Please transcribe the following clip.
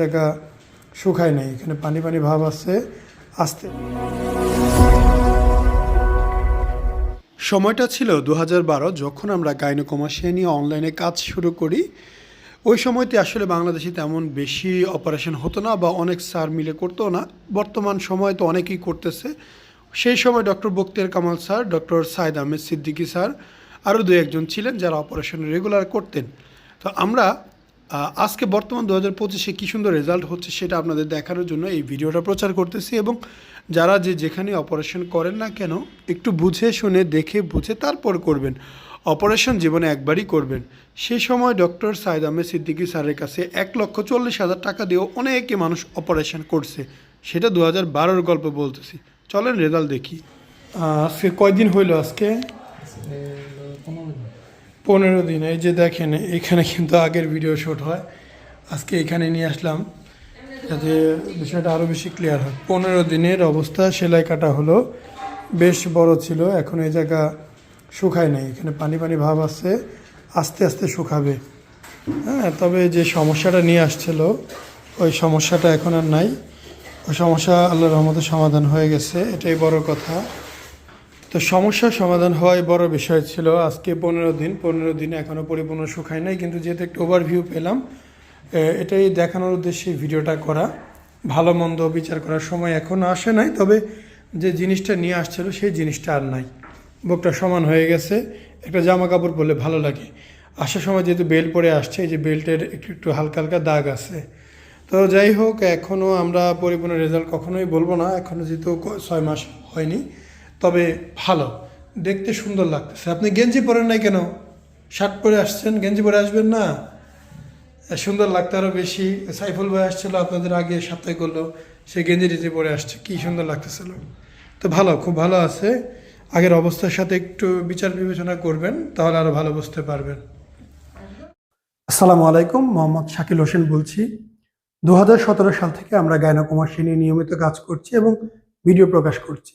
জায়গা শুকায় নাই। এখানে পানি পানি ভাব আছে, আসতে। সময়টা ছিল দু যখন আমরা গাইনোকমাসিয়া নিয়ে অনলাইনে কাজ শুরু করি। ওই সময়তে আসলে বাংলাদেশে তেমন বেশি অপারেশন হতো না বা অনেক স্যার মিলে করতো না। বর্তমান সময় তো অনেকেই করতেছে। সেই সময় doctor Bakhtiar Kamal sir, doctor Saeed Ahmed Siddiqui sir, আরও দু একজন ছিলেন যারা অপারেশন রেগুলার করতেন। তো আমরা আজকে বর্তমান দু হাজার পঁচিশে কী সুন্দর রেজাল্ট হচ্ছে সেটা আপনাদের দেখানোর জন্য এই ভিডিওটা প্রচার করতেছি এবং যারা যে যেখানে অপারেশন করেন না কেন, একটু বুঝে শুনে, দেখে বুঝে তারপর করবেন। অপারেশন জীবনে একবারই করবেন। সেই সময় ডক্টর সাইদ আহমেদ সিদ্দিকি স্যারের কাছে এক লক্ষ চল্লিশ হাজার টাকা দিয়েও অনেকে মানুষ অপারেশন করছে। সেটা দু হাজার বারোর গল্প বলতেছি। চলেন রেজাল্ট দেখি। আজকে কয়দিন হইল আজকে? পনেরো দিন, এই যে দেখেন, এখানে কিন্তু আগের ভিডিও শ্যুট হয়। আজকে এখানে নিয়ে আসলাম, যাতে বিষয়টা আরও বেশি ক্লিয়ার হয়। পনেরো দিনের অবস্থা, সেলাই কাটা হলো। বেশ বড় ছিল, এখন এই জায়গা শুকায় নাই। এখানে পানি পানি ভাব আছে, আস্তে আস্তে শুকাবে। হ্যাঁ তবে যে সমস্যাটা নিয়ে আসছিল, ওই সমস্যাটা এখন আর নাই। ওই সমস্যা আল্লাহ রহমতে সমাধান হয়ে গেছে, এটাই বড় কথা। তো সমস্যার সমাধান হওয়াই বড় বিষয় ছিল। আজকে পনেরো দিন পনেরো দিন এখনও পরিপূর্ণ শুকায় নাই, কিন্তু যেহেতু একটু ওভারভিউ পেলাম এটাই দেখানোর উদ্দেশ্যে ভিডিওটা করা। ভালো মন্দ বিচার করার সময় এখনও আসে নাই, তবে যে জিনিসটা নিয়ে আসছিল সেই জিনিসটা আর নাই। বুকটা সমান হয়ে গেছে, একটা জামা কাপড় পরলে ভালো লাগে। আসার সময় যেহেতু বেল্ট পরে আসছে, এই যে বেল্টের একটু একটু হালকা হালকা দাগ আছে। তো যাই হোক এখনও আমরা পরিপূর্ণ রেজাল্ট কখনোই বলব না এখনও যেহেতু ছয় মাস হয়নি তবে ভালো। দেখতে সুন্দর লাগতেছে। আপনি গেঞ্জি পরেন নাই কেন? শার্ট পরে আসছেন? গেঞ্জি পরে আসবেন না? সুন্দর লাগতে আরও বেশি। সাইফুল ভাই আসছিল আপনাদের আগে সপ্তাহে করল। সে গেঞ্জি টেঞ্জি পরে আসছে। কি সুন্দর লাগতেছিল। তো ভালো, খুব ভালো আছে। আগের অবস্থার সাথে একটু বিচার বিবেচনা করবেন, তাহলে আরও ভালো বুঝতে পারবেন। আসসালামু আলাইকুম, মোহাম্মদ শাকিল হোসেন বলছি। দু হাজার সতেরো সাল থেকে আমরা গায়নাকুমার নিয়ে নিয়মিত কাজ করছি এবং ভিডিও প্রকাশ করছি।